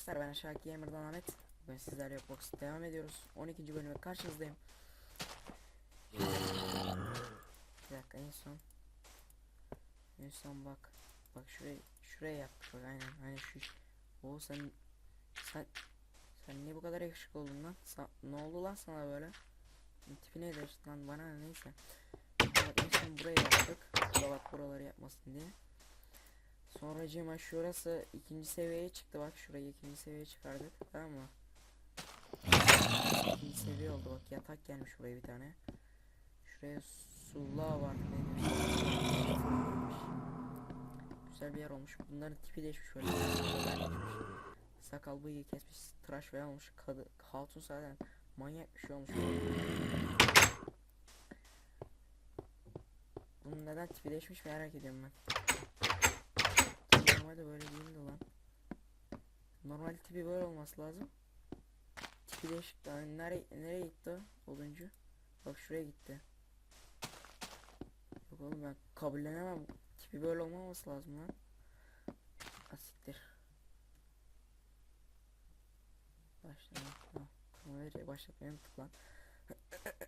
arkadaşlar ben Aşağı Gamer'dan Ahmet. Bugün sizlerle Roblox devam ediyoruz. 12. bölüme karşınızdayım. Bir dakika en son. En son bak. Bak şuraya şuraya yapmış bak aynen. Aynen şu. O sen sen sen niye bu kadar yakışıklı oldun lan? Sa- ne oldu lan sana böyle? Tipi ne değişti lan bana ne, neyse. Bak en son buraya yaptık. Bak buraları yapmasın diye. Sonra cima şurası ikinci seviyeye çıktı bak şurayı ikinci seviyeye çıkardık tamam mı? İkinci seviye oldu bak yatak gelmiş buraya bir tane. Şuraya sulla var? Güzel bir yer olmuş. Bunların tipi değişmiş böyle. Sakal bıyığı kesmiş, tıraş veya olmuş. Kadı, hatun zaten manyak bir şey olmuş. Bunun neden tipi değişmiş merak ediyorum ben. Normalde böyle değildi lan. Normal tipi böyle olması lazım. Tipi değişik daha. Nereye, nereye gitti o oduncu? Bak şuraya gitti. Yok oğlum ben kabullenemem. Tipi böyle olmaması lazım lan. Asiktir. Başlayalım. Kamerayı başlatmayı unuttuk lan.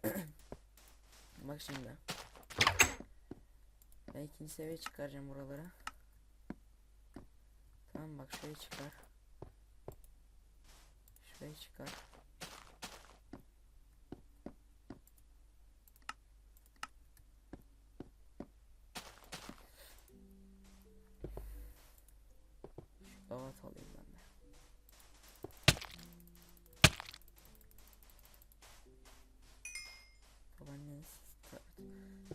Bak şimdi. Ben ikinci seviye çıkaracağım buralara. Tamam bak şuraya çıkar. Şuraya çıkar. Şu gavat alayım ben de. Babaanneniz.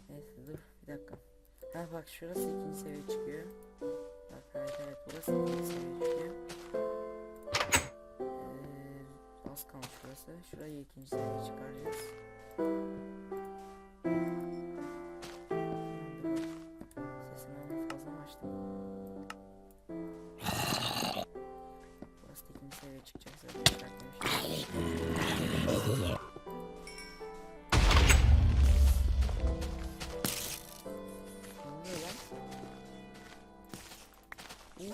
Neyse dur bir dakika. Ha bak şurası ikinci seviye çıkıyor. Evet evet burası seviye çıkıyor. Ee, az kalmış burası. Şurayı ikinci seviye çıkaracağız. Avcı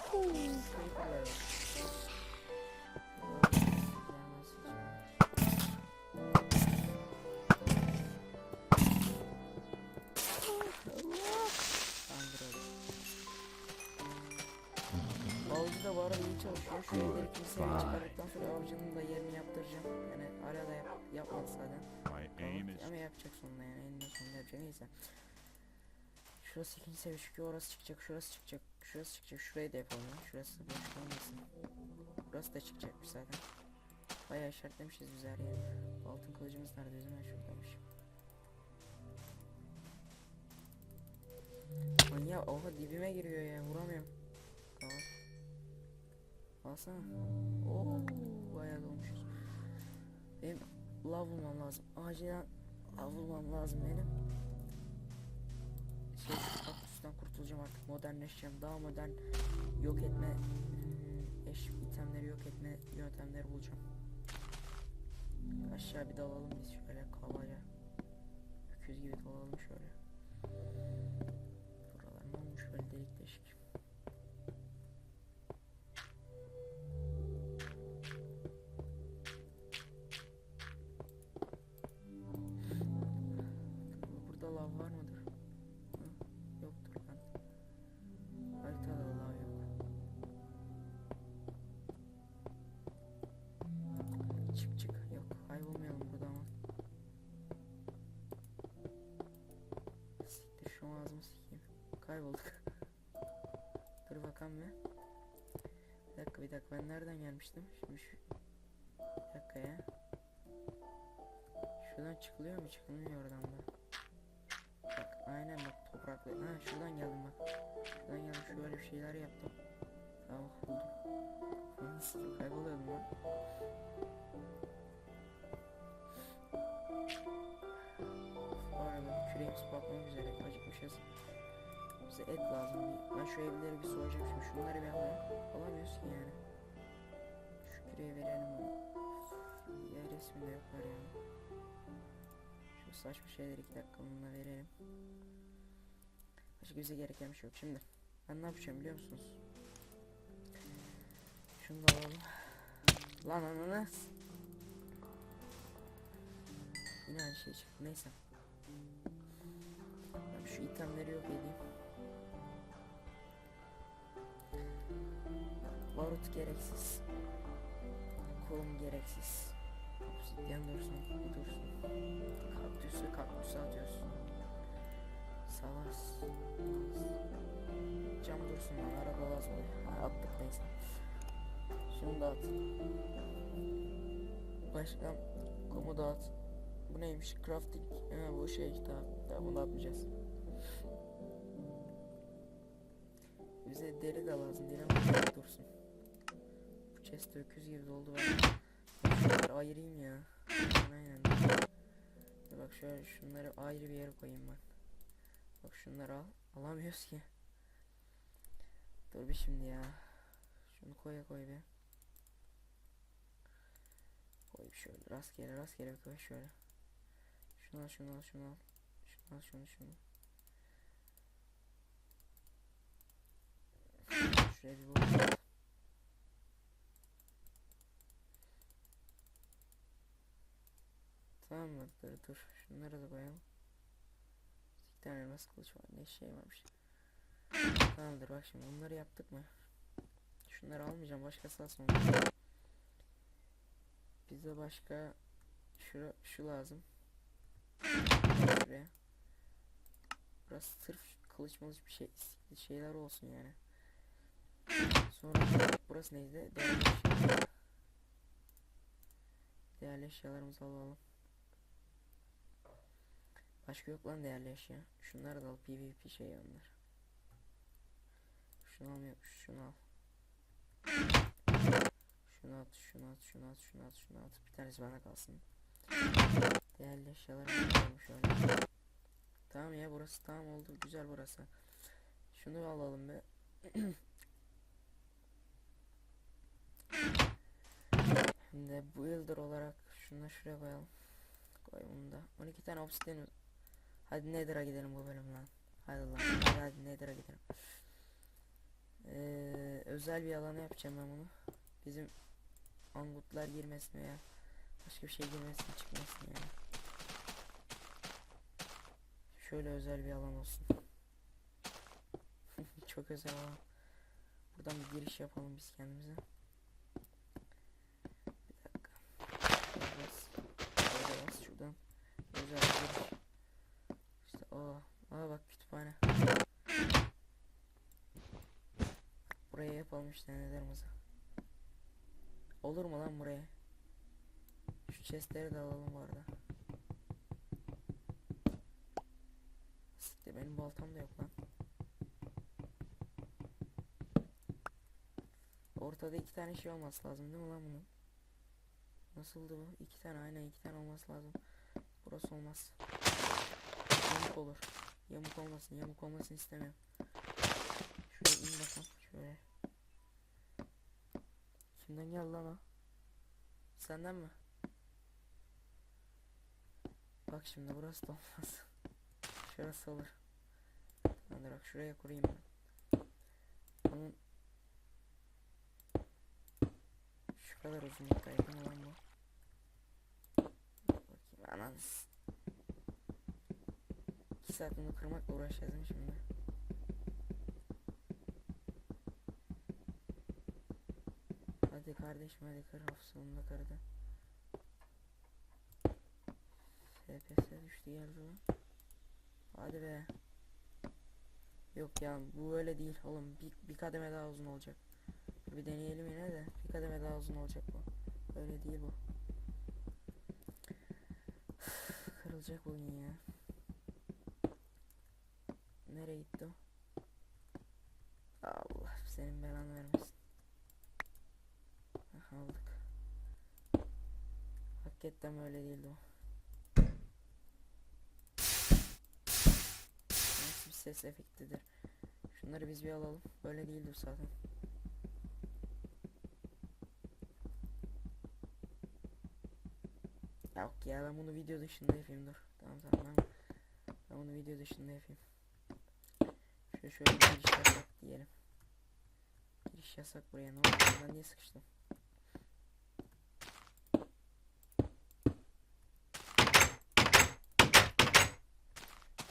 da bu arada iyi çalışıyor. Şu evleri seviyeye çıkardıktan sonra avcının da yerini yaptıracağım. Yani arada yap, yapmadı zaten. Ama yapacak sonunda yani eninde sonunda yapacak neyse. Şurası ikinci seviye çünkü orası çıkacak, şurası çıkacak, şurası çıkacak, şurayı da yapalım ya. Şurası boş kalmasın. Burası da çıkacakmış zaten. Bayağı işaretlemişiz biz her yeri. Altın kılıcımız nerede bizim? Ha şuradaymış. Lan ya oha dibime giriyor ya vuramıyorum. Kavat. Alsana. Oo bayağı dolmuşuz. Benim lav bulmam lazım. Acilen lav bulmam lazım benim. Şey kurtulacağım artık. Modernleşeceğim. Daha modern yok etme eş itemleri yok etme yöntemleri bulacağım. Aşağı bir dalalım biz şöyle kabaca. Öküz gibi dalalım şöyle. Şu ağzımı sikeyim. Kaybolduk. Dur bakalım bir. Bir dakika bir dakika ben nereden gelmiştim? Şimdi şu... Bir dakika ya. Şuradan çıkılıyor mu? Çıkılmıyor oradan da. Bak aynen bak topraklı. Ha şuradan geldim bak. Şuradan geldim şöyle bir şeyler yaptım. Tamam buldum. Kayboluyordum lan. Arada küreğimiz patlamak üzere. Acıkmışız. Bize et lazım. Ben şu evleri bir soyacağım şimdi. Şunları bir alayım. Alamıyoruz ki yani. Şu küreği verelim. Ya resminde yapar ya. Şu saçma şeyleri iki dakikalığına verelim. Başka bize gereken bir şey yok. Şimdi ben ne yapacağım biliyor musunuz? Şunu da alalım. Lan ananas. Yine aynı şey çıktı neyse. Şu itemleri yok edeyim. Barut gereksiz. Kolum gereksiz. Obsidyen dursun, bu dursun. Kaktüsü kaktüsü atıyorsun. Salas. Cam dursun lan arada lazım. Ha, attık neyse. Şunu da at. Başka komu da at. Bu neymiş? Crafting. Ha, bu şey tamam. Tamam bunu atmayacağız. Bize deri de lazım değil ama dursun. Bu chest öküz gibi doldu. Ben Şunları ayırayım ya. Aynen. Dur Bak şöyle şunları ayrı bir yere koyayım ben. Bak şunları al. Alamıyoruz ki. Dur bir şimdi ya. Şunu koya koy be. Koy şöyle rastgele rastgele bir koy şöyle. Şunu al şunu al şunu al. Şunu al şunu şunu. Şuraya bir bak. Tamam? Dur dur. Şunları da koyalım. Bir tane elmas kılıç var. Ne şey varmış. Tamamdır bak şimdi bunları yaptık mı? Şunları almayacağım. Başkası alsın. Bize başka şu, şu lazım. Şuraya. Burası sırf kılıç mılıç bir şey şeyler olsun yani. Sonra burası neydi? Değerli eşyalar. Değerli eşyalarımızı alalım. Başka yok lan değerli eşya. Şunları da al PvP şey onlar. Şunu almıyor. Şunu al. Şunu at, şunu at, şunu at, şunu at, şunu at. Bir tanesi bana kalsın. Değerli eşyalarımı alalım şöyle. Tamam ya burası tamam oldu. Güzel burası. Şunu alalım be. Şimdi builder olarak şunu şuraya koyalım. Koy bunu da. 12 tane obsidian. Hadi Nether'a gidelim bu bölüm lan. Hadi lan. Hadi hadi Nether'a gidelim. Ee, özel bir alana yapacağım ben bunu. Bizim angutlar girmesin veya başka bir şey girmesin çıkmasın yani. Şöyle özel bir alan olsun. Çok özel alan. Buradan bir giriş yapalım biz kendimize. Bir dakika. Biraz, bir giriş. İşte o. Aa bak kütüphane. Buraya yapalım işte nelerimizi. Olur mu lan buraya? Şu chestleri de alalım bu arada. Siktir benim baltam da yok lan. Ortada iki tane şey olması lazım değil mi lan bunun? Nasıldı bu? İki tane aynen iki tane olması lazım. Burası olmaz. Yamuk olur. Yamuk olmasın. Yamuk olmasını istemiyorum. Şöyle in bakalım. Şöyle. Kimden geldi lan o? Senden mi? Bak şimdi burası da olmaz. Şurası olur. Tamamdır bak şuraya kurayım ben. Bunun şu kadar uzunluktaydı mı lan bu? Bakayım anans. 2 saat bunu kırmakla uğraşacağız mi şimdi? Hadi kardeşim hadi kır of sonunda kırdı. FPS düştü geldi lan. Hadi be. Yok ya bu öyle değil oğlum bir, bir kademe daha uzun olacak. Bir deneyelim yine de bir kademe daha uzun olacak bu. Öyle değil bu. Kırılacak bugün ya. Nereye gitti? Allah senin belanı vermesin. Aha, aldık. Hakikaten öyle değildi o. Nasıl bir ses efektidir. Şunları biz bir alalım. Böyle değildi bu zaten. Yok ya ben bunu video dışında yapayım dur. Tamam tamam ben, ben bunu video dışında yapayım. Şöyle şöyle giriş yasak diyelim. Giriş yasak buraya ne oldu? Ben niye sıkıştım?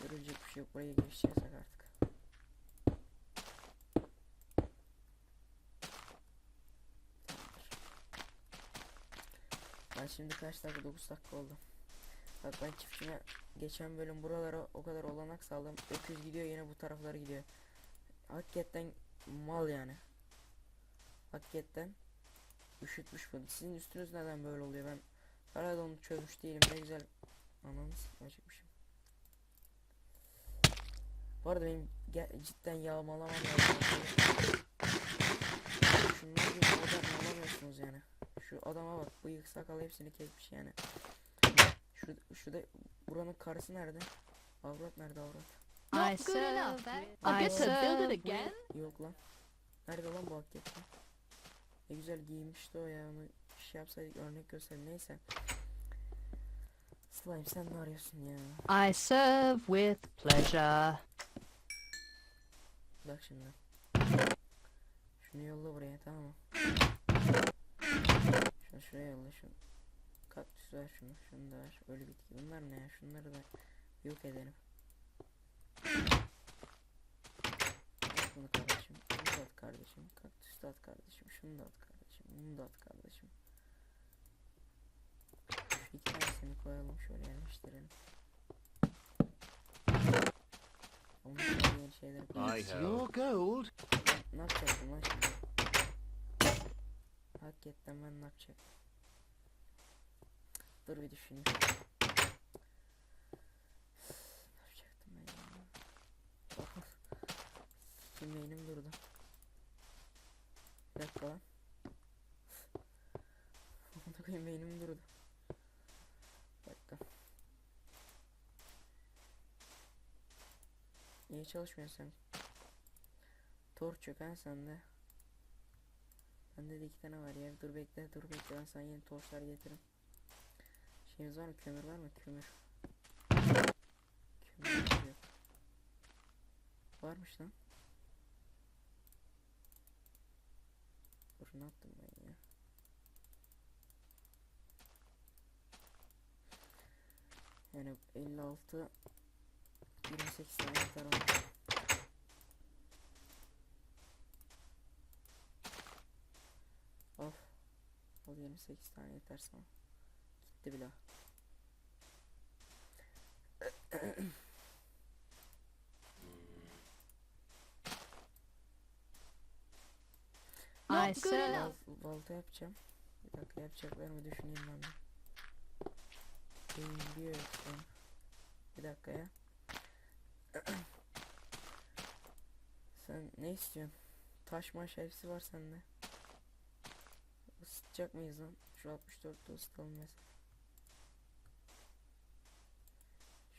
Görülecek bir şey yok. Buraya giriş yasak artık. Ben şimdi kaç dakika? 9 dakika oldu. Bak ben çiftçime geçen bölüm buralara o kadar olanak sağladım. Öküz gidiyor yine bu taraflara gidiyor. Hakikaten mal yani. Hakikaten üşütmüş bunu. Sizin üstünüz neden böyle oluyor? Ben arada onu çözmüş değilim. Ne güzel ananı sıkma çıkmışım. Bu arada benim cidden yağmalamam lazım. Şunlar gibi modern olamıyorsunuz yani. Şu adama bak bıyık sakal hepsini kesmiş yani. Şu şurada buranın karısı nerede? Avrat nerede avrat? I Not good serve enough, I get to build serve it again? Yok lan. Nerede lan bu hakikaten? Ne güzel giymişti o ya onu şey yapsaydık örnek göster neyse. Slime sen ne arıyorsun ya? I serve with pleasure. Bak şimdi. Şunu yolla buraya tamam mı? Şunu şuraya yolla şunu. Kaktüs ver şunu. Şunu da ver. Ölü bitki. Bunlar ne ya? Şunları da yok edelim. Bunu kardeşim. Bunu da at kardeşim. Kaktüs de at kardeşim. Şunu da at kardeşim. Bunu da at kardeşim. Şu iki tanesini koyalım şöyle yerleştirelim. Onun için yeni şeyler koyalım. Ne yapacaktım lan şimdi? Hakikaten ben ne yapacaktım? Dur bir düşüneyim. ne yapacaktım ben ya? Şimdi beynim durdu. Bir dakika lan. Amına koyayım beynim durdu. Bir dakika. Niye çalışmıyorsun sen? Torç yok ha sende. Bende de iki tane var ya. Dur bekle dur bekle ben sana yeni torçlar getiririm. Şeyimiz var mı? Kömür var mı? Kömür. Kömür yok. Varmış lan. Dur ne ben ya? Yani 56 28 tane yeter ona. Of. Al 28 tane yeter sana. Gitti bile. Not good enough. Balta yapacağım. Bir dakika yapacaklarımı düşüneyim ben de. Beyin diyor sen. Bir dakika ya. sen ne istiyorsun? Taş maş hepsi var sende. Isıtacak mıyız lan? Şu 64'te ısıtalım mesela.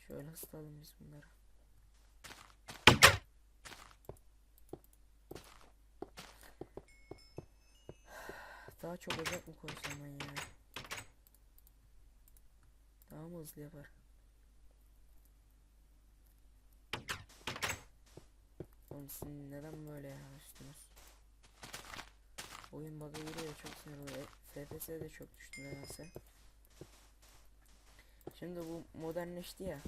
Şöyle ısıtalım biz bunları. Daha çok ocak mı koysam ben ya? Daha mı hızlı yapar? Oğlum neden böyle ya üstünüz? Oyun bug'a giriyor çok sinir oluyor. E, FPS de çok düştü nedense. Şimdi bu modernleşti ya.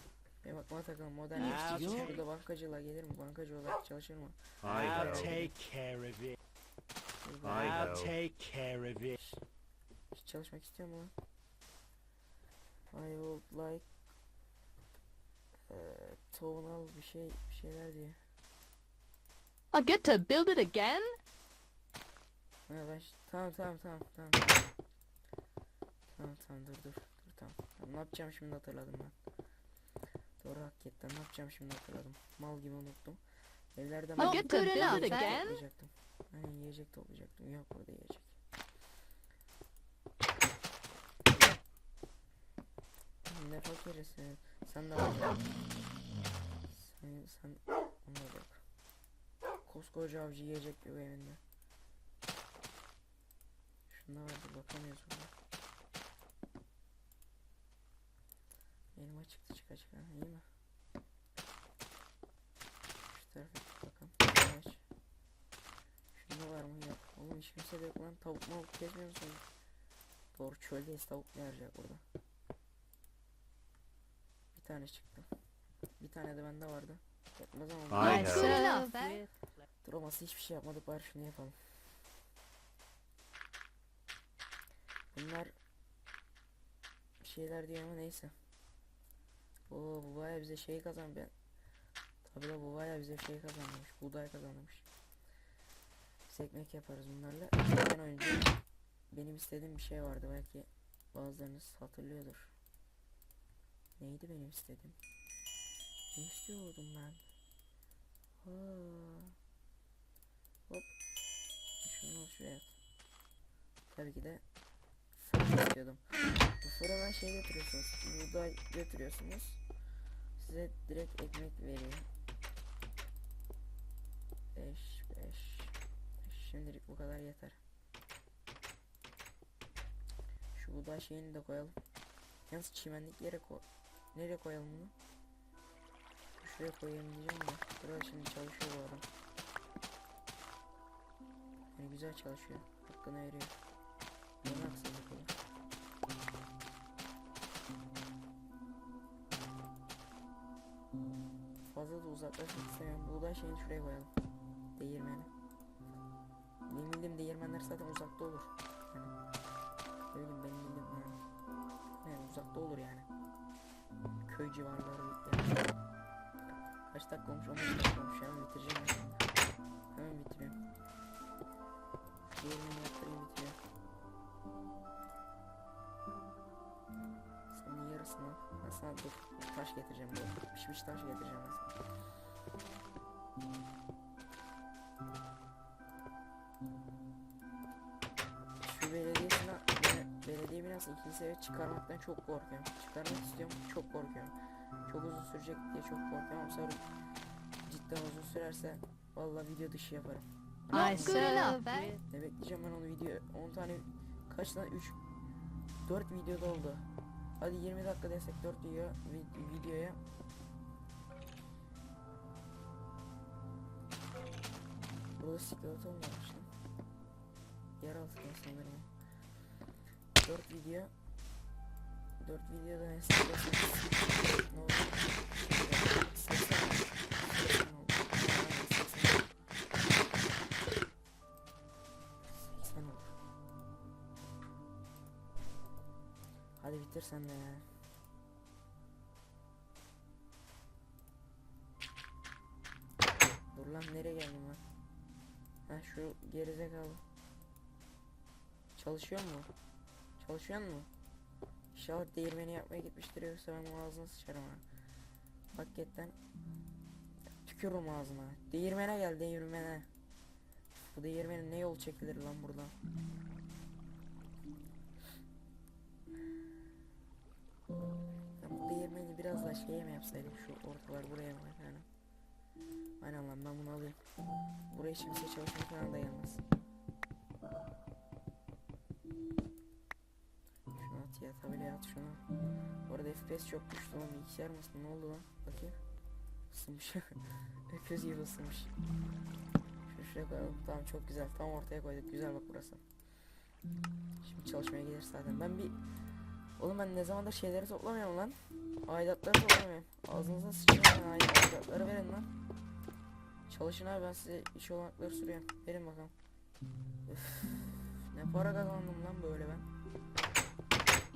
Benim aklıma takılan modernleşti. Yok. Burada bankacılığa gelir mi? Bankacı olarak çalışır mı? I'll take care of it. I'll take care of it. hiç çalışmak istiyor mu lan? I would like eee tonal bir şey bir şeyler diye. I get to build it again? Ha ben tamam tamam tamam tamam. Tamam tamam dur dur. Ne yapacağım şimdi hatırladım ben. Doğru hakikaten ne yapacağım şimdi hatırladım. Mal gibi unuttum. Evlerde mal gibi toplayacaktım. Hani yiyecek toplayacaktım. Yok burada yiyecek. Ne fakirisin? Sen de. Sen, sen ona bak. Koskoca avcı yiyecek yok evinde. Şunda vardı bakamıyoruz buna. Çıktı çıka çıka iyi mi? Şu tarafa bakalım. Aç. Şunda var mı? Yok. Oğlum hiç kimse de yok lan. Tavuk mavuk kesmiyor musun? Doğru çöldeyiz tavuk ne arayacak burada? Bir tane çıktı. Bir tane de bende vardı. Yetmez ama. Eh? with Droması hiçbir şey yapmadık bari şunu yapalım. Bunlar bir şeyler diyor ama neyse. Oo bu baya bize şey kazan ben. Tabi de bu baya bize şey kazanmış. Buğday kazanmış. Biz ekmek yaparız bunlarla. Ekmekten önce benim istediğim bir şey vardı belki bazılarınız hatırlıyordur. Neydi benim istediğim? Ne istiyordum ben? Aa. Hop. Şunu şuraya at. Tabii ki de istiyordum. Bu fırına şey götürüyorsunuz. Buğday götürüyorsunuz. Size direkt ekmek veriyor. 5 5 Şimdilik bu kadar yeter. Şu buğday şeyini de koyalım. Yalnız çimenlik yere koy. Nereye koyalım bunu? Şuraya koyayım diyeceğim de. Burada şimdi çalışıyor bu adam. Yani güzel çalışıyor. Hakkını veriyor. Bana Fazla da uzaklaşmak istemiyorum. Buğday şeyini şuraya koyalım. Değirmeni. Benim bildiğim değirmenler zaten uzakta olur. Yani. Ne bileyim benim bildiğim yani. Yani uzakta olur yani. Köy civarları yani. Kaç dakika olmuş? 15 dakika olmuş. Hemen bitireceğim ya. Hemen bitiriyorum. Diğerini yaptırayım bitiriyorum. Senin yarısını ben sana taş getireceğim dur. Pişmiş taş getireceğim ben binası ikinci seviye çıkarmaktan çok korkuyorum. Çıkarmak istiyorum çok korkuyorum. Çok uzun sürecek diye çok korkuyorum sonra cidden uzun sürerse vallahi video dışı yaparım. Eh? with Ne bekleyeceğim ben onu video 10 tane kaç tane 3 4 videoda oldu. Hadi 20 dakika desek 4 video vi- videoya Burada sigorta olmamış lan. Yeraltı sanırım. 4 video 4 videoda hesaplarsanız ne oldu? 80 80 oldu. Yani 80 80 olur. Hadi bitir sen de ya. Dur lan nereye geldim ben? Ha şu gerizekalı. Çalışıyor mu? Çalışıyor mu? İnşallah değirmeni yapmaya gitmiştir yoksa ben ağzına sıçarım ha. Hakikaten tükürürüm ağzına. Değirmene gel değirmene. Bu değirmenin ne yol çekilir lan buradan? Ben bu değirmeni biraz daha şeye mi yapsaydım şu ortalar buraya mı yani? Aynen lan ben bunu alayım. Buraya hiç kimse çalışmaya falan da. Tabelaya at şunu. Bu arada FPS çok düştü lan bilgisayar mısın ne oldu lan bakayım. Isınmış. Öküz gibi ısınmış. Şunu şuraya koyalım tamam çok güzel tam ortaya koyduk güzel bak burası. Şimdi çalışmaya gelir zaten ben bir Oğlum ben ne zamandır şeyleri toplamıyorum lan. Aidatları toplamıyorum. Ağzınıza sıçrayın aidatları verin lan. Çalışın abi ben size iş olanakları sürüyorum. Verin bakalım. Üf, ne para kazandım lan böyle ben.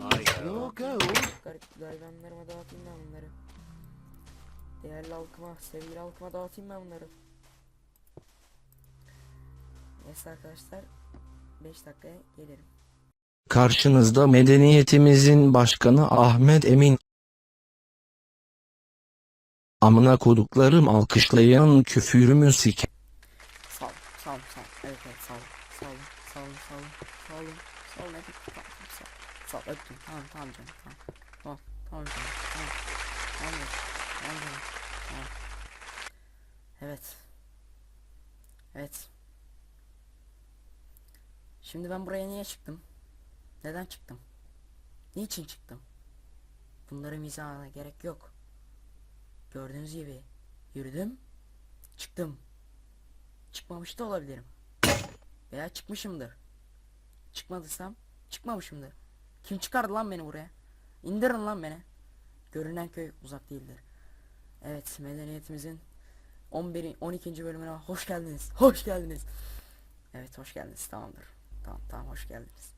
I know. Garip garibanlarıma dağıtayım ben bunları. Değerli halkıma, sevgili halkıma dağıtayım ben bunları. Neyse arkadaşlar 5 dakikaya gelirim. Karşınızda medeniyetimizin başkanı Ahmet Emin. Amına koduklarım alkışlayan küfürümü sik. Sağ ol, sağ ol, sağ ol. Evet, evet, sağ ol. Sağ ol, sağ ol, sağ ol. Sağ ol, sağ ol. Evet, sağ ol. Ol, öptüm. Tamam, tamam canım, tamam. Tamam, tamam canım, tamam. Tamam canım, tamam canım, tamam. Evet. Evet. Şimdi ben buraya niye çıktım? Neden çıktım? Niçin çıktım? Bunları mizahına gerek yok. Gördüğünüz gibi yürüdüm, çıktım. Çıkmamış da olabilirim. Veya çıkmışımdır. Çıkmadıysam çıkmamışımdır. Kim çıkardı lan beni buraya? İndirin lan beni. Görünen köy uzak değildir. Evet medeniyetimizin 11 12. bölümüne hoş geldiniz. Hoş geldiniz. Evet hoş geldiniz. Tamamdır. Tamam tamam hoş geldiniz.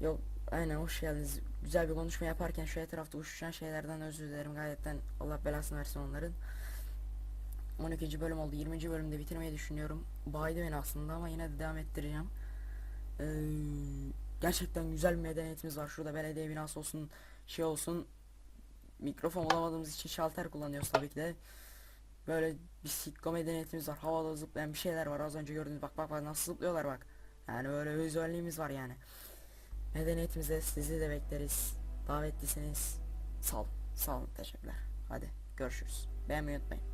Yok aynen hoş geldiniz. Güzel bir konuşma yaparken şu etrafta uçuşan şeylerden özür dilerim. Gayetten Allah belasını versin onların. 12. bölüm oldu. 20. bölümde bitirmeyi düşünüyorum. Baydı beni aslında ama yine de devam ettireceğim. Ee, gerçekten güzel bir medeniyetimiz var. Şurada belediye binası olsun, şey olsun. Mikrofon bulamadığımız için şalter kullanıyoruz tabii ki de. Böyle bir sitcom medeniyetimiz var. Havada zıplayan bir şeyler var. Az önce gördünüz bak bak bak nasıl zıplıyorlar bak. Yani böyle bir özelliğimiz var yani. Medeniyetimizde sizi de bekleriz. Davetlisiniz. Sağ olun. Sağ olun. Teşekkürler. Hadi görüşürüz. Beğenmeyi unutmayın.